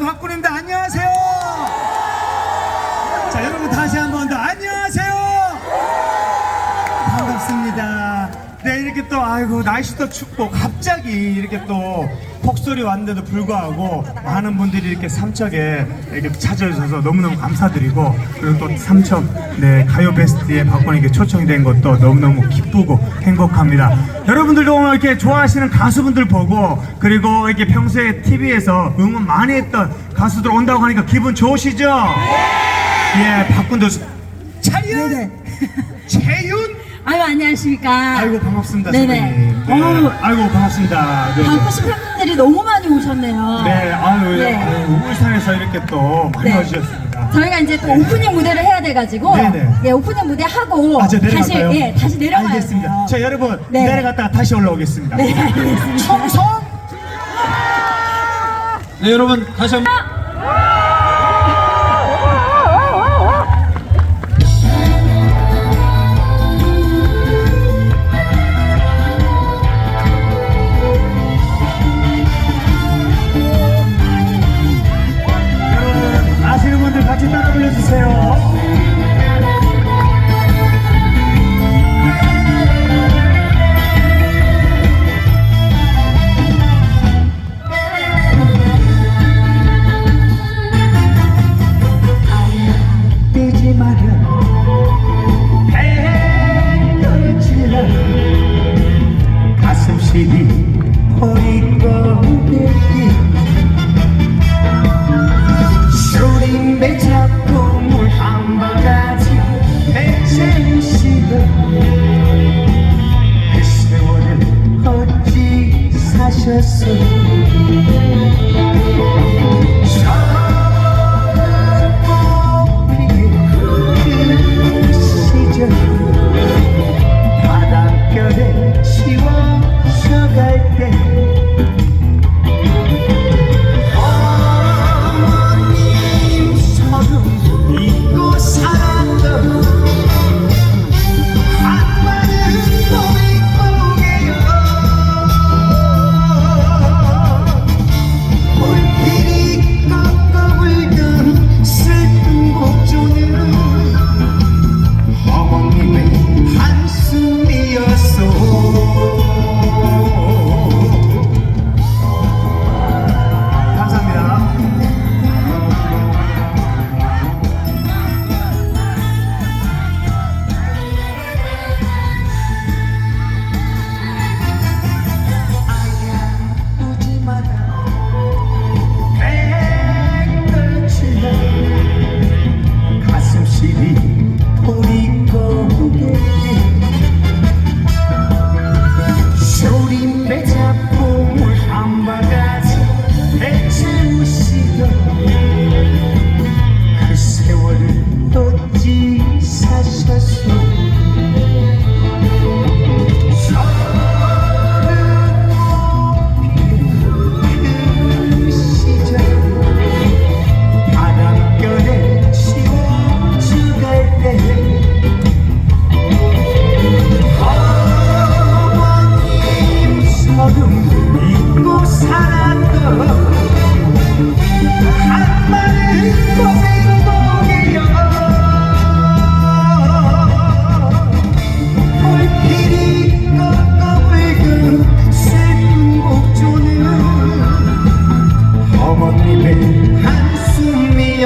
가수 박군입니다 안녕하세요 자 여러분 다시 한 번 더 안녕하세요 반갑습니다. 네, 이렇게 또, 아이고, 날씨도 춥고, 갑자기 이렇게 또, 폭설이 왔는데도 불구하고, 많은 분들이 이렇게 삼척에 이렇게 찾아주셔서 너무너무 감사드리고, 그리고 또 삼척, 네, 가요 베스트에 박권에게 초청이 된 것도 너무너무 기쁘고 행복합니다. 여러분들도 오늘 이렇게 좋아하시는 가수분들 보고, 그리고 이렇게 평소에 TV에서 응원 많이 했던 가수들 온다고 하니까 기분 좋으시죠? 예, 박군도! 네네. 채윤! 아유 안녕하십니까. 아이고 반갑습니다 네네. 선배님. 네. 어우, 아이고 반갑습니다. 네. 받고 싶은 분들이 너무 많이 오셨네요. 네, 아유, 네. 아유, 울산에서 이렇게 또 많이 네. 와주셨습니다. 저희가 이제 또 오프닝 무대를 해야 돼가지고 네네. 예 오프닝 무대 하고 아, 저 다시 내려갈까요? 예 다시 내려가야 알겠습니다. 돼요. 자, 여러분 네. 내려갔다가 다시 올라오겠습니다. 네 알겠습니다. 청송 네 여러분 다시 한번 어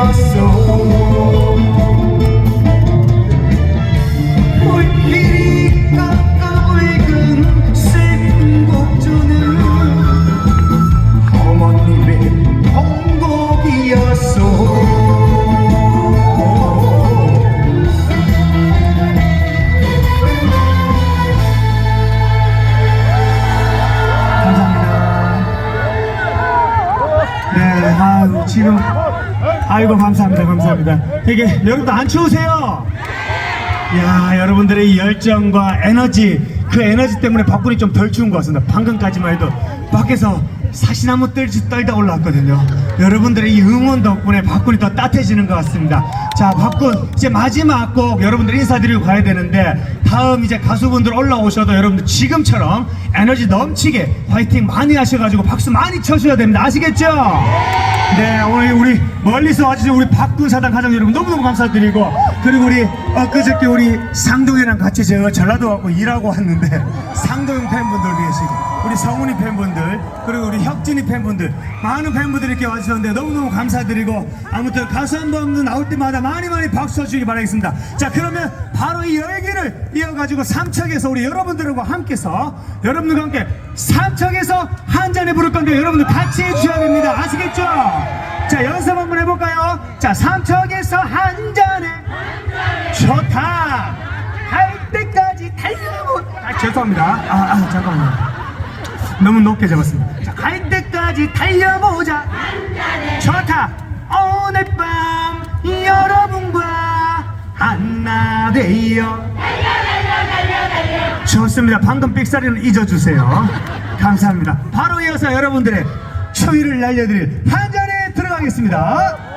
your 지금 아이고 감사합니다 감사합니다. 이게 여러분들 안 추우세요? 야 여러분들의 이 열정과 에너지 그 에너지 때문에 밖으로 좀 덜 추운 것 같습니다. 방금까지만 해도 밖에서 사시나무 떨지 떨다 올라왔거든요. 여러분들의 이 응원 덕분에 밖으로 더 따뜻해지는 것 같습니다. 자 밖은 이제 마지막 곡 여러분들 인사드리고 가야 되는데 다음 이제 가수분들 올라오셔도 여러분들 지금처럼 에너지 넘치게 화이팅 많이 하셔가지고 박수 많이 쳐주셔야 됩니다 아시겠죠? 네 오늘 우리 멀리서 와주신 우리 박군 사단 가족 여러분 너무너무 감사드리고 그리고 우리 엊그저께 우리 상동이랑 같이 제가 전라도 와고 일하고 왔는데 상동 팬분들 계시고 우리 성훈이 팬분들 그리고 우리 혁진이 팬분들 많은 팬분들이 이렇게 와주셨는데 너무너무 감사드리고 아무튼 가수 한 번 나올 때마다 많이 많이 박수 쳐주시기 바라겠습니다 자 그러면 바로 이 열기를 이어가지고 삼척에서 우리 여러분들과 함께서 여러분 들과 함께 삼척에서 한 잔에 부를 건데 여러분들 같이 해주셔야 됩니다. 아시겠죠? 자 연습 한번 해볼까요? 자 삼척에서 한 잔에 좋다. 할 때까지 달려보 아 죄송합니다. 아, 아 잠깐만요. 너무 높게 잡았습니다. 자, 갈 때까지 달려보자. 좋다. 오늘 밤 여러분과 하나 되어 좋습니다. 방금 삑사리는 잊어주세요. 감사합니다. 바로 이어서 여러분들의 추위를 날려드릴 한 잔에 들어가겠습니다